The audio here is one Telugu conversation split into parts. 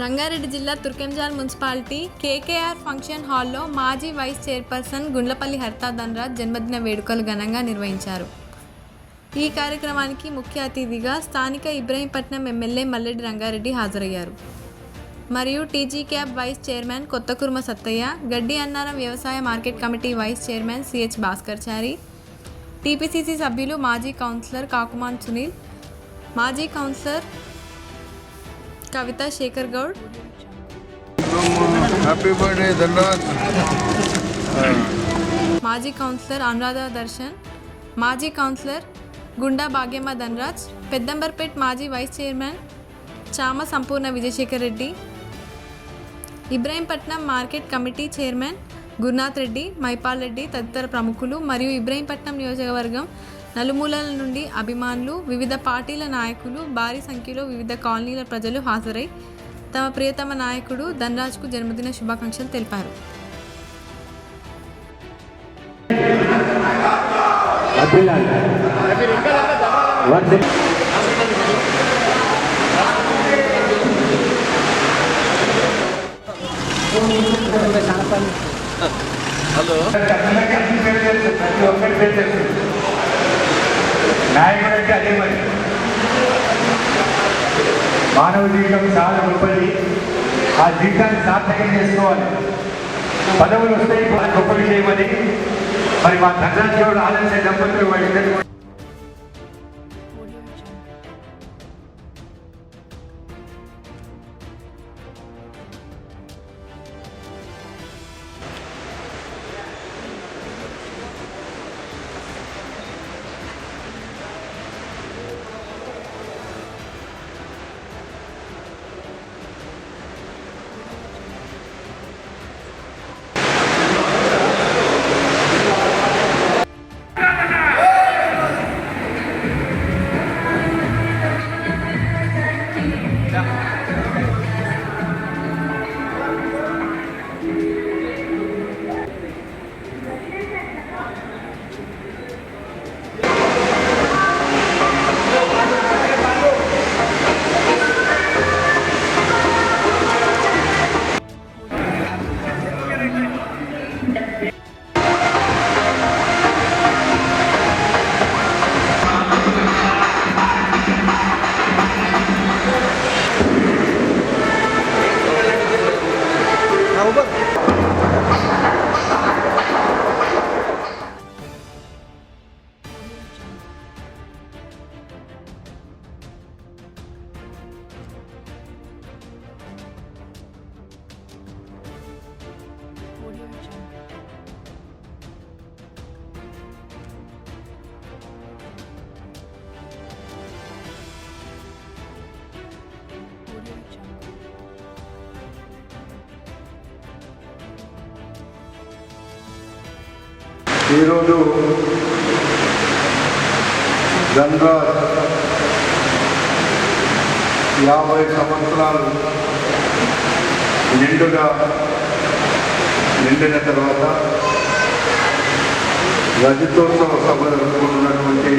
రంగారెడ్డి జిల్లా తుర్కెంజాల్ మున్సిపాలిటీ కేకేఆర్ ఫంక్షన్ హాల్లో మాజీ వైస్ చైర్పర్సన్ గుండ్లపల్లి హర్తాధనరాజ్ జన్మదిన వేడుకలు ఘనంగా నిర్వహించారు. ఈ కార్యక్రమానికి ముఖ్య అతిథిగా స్థానిక ఇబ్రహీంపట్నం ఎమ్మెల్యే మల్లెడ్డి రంగారెడ్డి హాజరయ్యారు. మరియు TG CAB vice chairman Kothakurma Sattaiah Gaddi Annaram వ్యవసాయ market committee vice chairman CH Bhaskar Chari TPCC సభ్యులు మాజీ కౌన్సిలర్ కాకుమాన్ సునీల్ మాజీ councillor Kavitha Shekhar Goud. Happy birthday ధన్యవాద్ మాజీ కౌన్సిలర్ అనురాధ దర్శన్ మాజీ కౌన్సిలర్ గుండా భాగ్యమ్మ ధనరాజ్ పెద్దంబర్పేట్ మాజీ vice chairman Chama Sampoorna Vijayashekar Reddy Ibrahimpatnam market committee chairman Gurunath Reddy Maipal Reddy తదితర ప్రముఖులు మరియు ఇబ్రాహీంపట్నం నియోజకవర్గం నలుమూలల నుండి అభిమానులు వివిధ పార్టీల నాయకులు భారీ సంఖ్యలో వివిధ కాలనీల ప్రజలు హాజరై తమ ప్రియతమ నాయకుడు ధనరాజ్కు జన్మదిన శుభాకాంక్షలు తెలిపారు. సెకండ్. ప్రతి ఒక్కరి పేరు తెలుసు నాయకుడు అంటే అదే మరి. మానవ జీవితం చాలా గొప్పది. ఆ జీవితాన్ని సార్థకం చేసుకోవాలి. పదవులు వస్తాయి చాలా గొప్ప విషయం మరి మా తండ్రి ఆలోచన దంపతులు వాళ్ళిద్దరు ఈరోజు ధనరాజ్ యాభై సంవత్సరాలు నిండుగా నిండిన తర్వాత రజతోత్సవ సభ జరుపుకుంటున్నటువంటి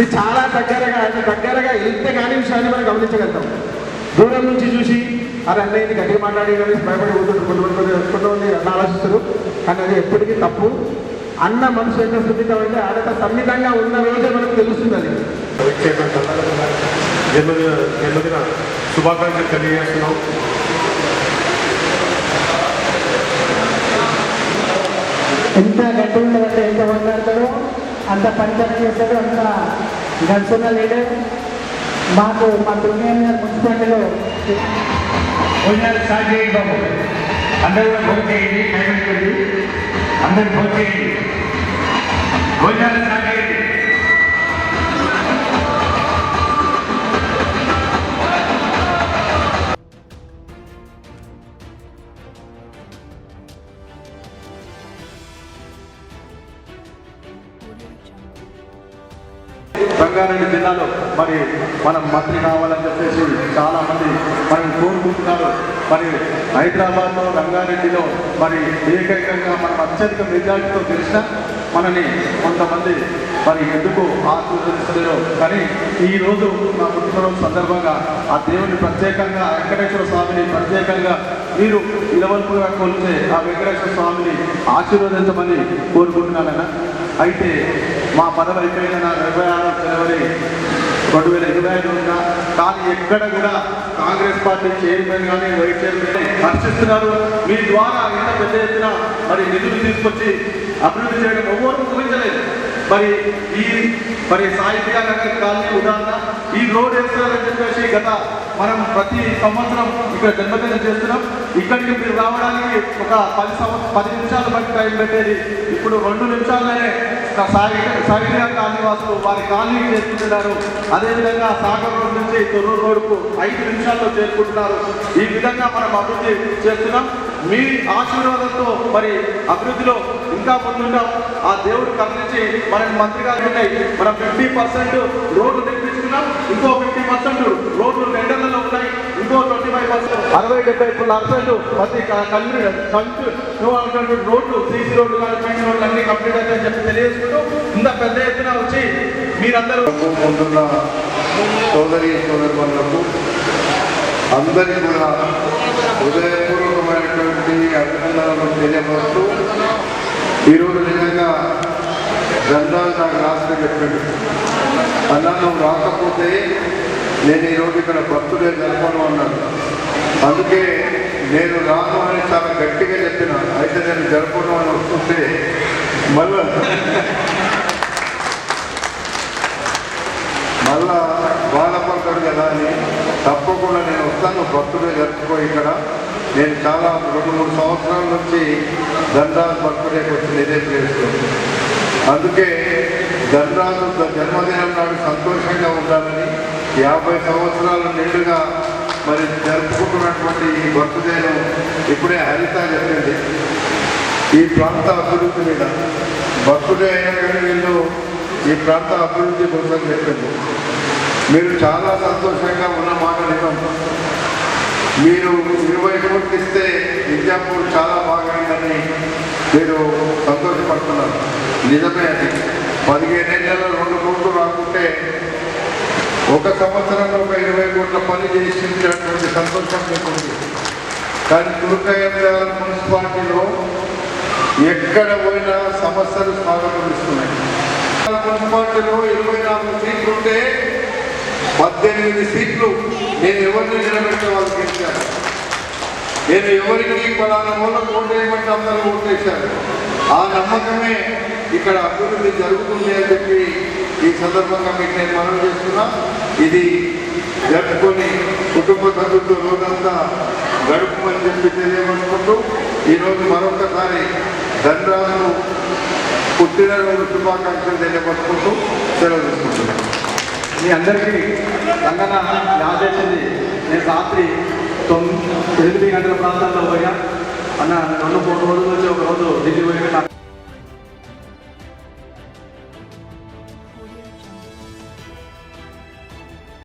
ఇది చాలా దగ్గరగా ఆయన దగ్గరగా వెళ్తే కానీ విషయాన్ని మనం గమనించగలుగుతాం. దూరం నుంచి చూసి అరే అన్నయ్యని గట్టిగా మాట్లాడి కానీ భయపడి కూర్చుంటూ కొంతమంది కొంతమంది అన్న ఆలోచిస్తారు. కానీ అది ఎప్పటికీ తప్పు. అన్న మనసు ఎంత సున్నితం అంటే ఆడత సన్నిధంగా ఉన్న రోజే మనకు తెలుస్తుంది అది. జన్మదిన జన్మదిన శుభాకాంక్షలు తెలియజేస్తున్నాం. ఎంత గట్టి ఉంటుందంటే ఎంత మాట్లాడతాడో అంత పంచాయతీ చేశాడు. అంత గడుచున్న లీడర్ మాకు మా దుర్గం మున్సిపాలిటీలో భోజనాలు స్టార్ట్ చేయండి బాబు. అందరూ కూడా భోజనం చేయండి. టైం అయిపోయింది. అందరూ భోజనం చేయండి. భోజనాలు స్టార్ట్ చేయండి. రంగారెడ్డి జిల్లాలో మరి మనం మంత్రి కావాలని చెప్పేసి చాలామంది మరి మనం కోరుకుంటున్నారు. మరి హైదరాబాద్లో రంగారెడ్డిలో మరి ఏకైకంగా మనం అత్యధిక మెజార్టీతో తెలిసిన మనని కొంతమంది మరి ఎందుకు ఆశీర్వదిస్తలేరో. కానీ ఈరోజు నా పుట్టినరోజు సందర్భంగా ఆ దేవుని ప్రత్యేకంగా వెంకటేశ్వర స్వామిని ప్రత్యేకంగా మీరు ఇలవల్పుగా కొలిచే ఆ వెంకటేశ్వర స్వామిని ఆశీర్వదించమని కోరుకుంటున్నానన్నా. అయితే మా పదవి అయిపోయిన నా ఇరవై ఆరు జనవరి రెండు వేల ఇరవై ఐదు కానీ ఎక్కడ కూడా కాంగ్రెస్ పార్టీ చైర్మన్ కానీ వైస్ చైర్మన్ హర్షిస్తున్నారు. మీ ద్వారా ఎంత పెద్ద ఎత్తున మరి నిధులు తీసుకొచ్చి అభివృద్ధి చేయడం ఎవ్వరూ ఊహించలేదు. మరి ఈ మరి సాహిత్య నగర్ కాలనీ ఉదాహరణ ఈ రోడ్ వేస్తారని చెప్పేసి గత మనం ప్రతి సంవత్సరం ఇక్కడ జన్మదినం చేస్తున్నాం. ఇక్కడికి మీరు రావడానికి ఒక పది సంవత్సరం పది నిమిషాలు బట్టి టైం పెట్టేది. ఇప్పుడు రెండు నిమిషాల్లోనే సాయి సాహిత్య కాలనీ వాసులు వారి కాలనీ చేసుకుంటున్నారు అదేవిధంగా సాగర్ రోడ్ నుంచి తొర్రూరు రోడ్కు ఐదు నిమిషాల్లో చేరుకుంటున్నారు. ఈ విధంగా మనం అభివృద్ధి చేస్తున్నాం. మీ ఆశీర్వాదంతో మరి అభివృద్ధిలో ఇంకా ముందుంటాం. ఆ దేవుడు కరుణించి మనకి మంత్రి గారు ఉన్నాయి. మనం ఫిఫ్టీ పర్సెంట్ రోడ్లు నిర్మించుకున్నాం ఇంకో ఫిఫ్టీ పర్సెంట్ రోడ్లు టెండర్లలో ఉన్నాయి. ఇంకో ట్వంటీ ఫైవ్ పర్సెంట్ అరవై డెబ్బై పర్సెంట్ ప్రతి కంట్రీ కంట్రీ రోడ్లు సీసీ రోడ్లు కానీ మెయిన్ రోడ్లు అన్ని కంప్లీట్ అవుతాయని చెప్పి తెలియజేసుకుంటూ ఇంత పెద్ద ఎత్తున వచ్చి మీరందరూ సోదరి సోదరు అందరికీ కూడా హృదయపూర్వకమైనటువంటి అభినందనలు తెలియపరుస్తూ ఈరోజు నిజంగా గ్రంథాలు నాకు రాసిన చెప్పాడు. అన్నం రాకపోతే నేను ఈరోజు ఇక్కడ బర్త్డే జరపను అన్నాను అందుకే నేను రాను అని చాలా గట్టిగా చెప్పిన అయితే నేను జరపను అని వస్తుంటే మళ్ళా మళ్ళా బాధపడతాడు కదా అని తప్పకుండా నేను వస్తాను. భక్తుడే జరుపుకో ఇక్కడ. నేను చాలా రెండు మూడు సంవత్సరాల నుంచి దండాలు బర్త్డేకి వచ్చి ఇదే చేస్తాను అందుకే దండాలు జన్మదినం నాడు సంతోషంగా ఉండాలని యాభై సంవత్సరాలు నిండుగా మరి జరుపుకుంటున్నటువంటి ఈ బర్త్డేను ఇప్పుడే హరిత చెప్పింది. ఈ ప్రాంత అభివృద్ధి మీద. బర్త్డే అయినా కానీ వీళ్ళు ఈ ప్రాంత అభివృద్ధి కోసం చెప్పింది. మీరు చాలా సంతోషంగా ఉన్న మాట నిజం. మీరు ఇరవై కోట్లు ఇస్తే విద్యాపూర్ చాలా బాగైందని మీరు సంతోషపడుతున్నారు. నిజమే అది. పదిహేను ఏళ్ళలో రెండు కోట్లు రాకుంటే ఒక సంవత్సరంలో ఒక ఇరవై కోట్ల పని చేసినటువంటి సంతోషం మీకు కానీ తుర్కయ్య మున్సిపాలిటీలో ఎక్కడ పోయినా సమస్యలు స్వాగతిస్తున్నాయి మున్సిపాలిటీలో ఇరవై నాలుగు సీట్లు ఉంటే పద్దెనిమిది సీట్లు నేను ఎవరిని నిలబెట్టే వాళ్ళకి గెలిచాను నేను ఎవరికి పలానా వాళ్ళకు ఓటేయమంటే అందరూ ఓటేశారు ఆ నమ్మకమే ఇక్కడ అభివృద్ధి జరుగుతుంది అని చెప్పి ఈ సందర్భంగా మీకు నేను మనం చేస్తున్నా. ఇది జరుపుకొని కుటుంబ సభ్యులతో రోజంతా గడుపుమని చెప్పి తెలియమనుకుంటూ ఈరోజు మరొకసారి ధనరాజు పుట్టినరోజు శుభాకాంక్షలు తెలియపరుచుకుంటూ సెలవు తీసుకుంటున్నాను. మీ అందరికీ రంగన యాద చేసింది నేను రాత్రి తొమ్మిది ఎనిమిది గంటల ప్రాంతాల్లో పోయా. అన్న రెండు మూడు రోజుల నుంచి ఒక రోజు ఢిల్లీ పోయి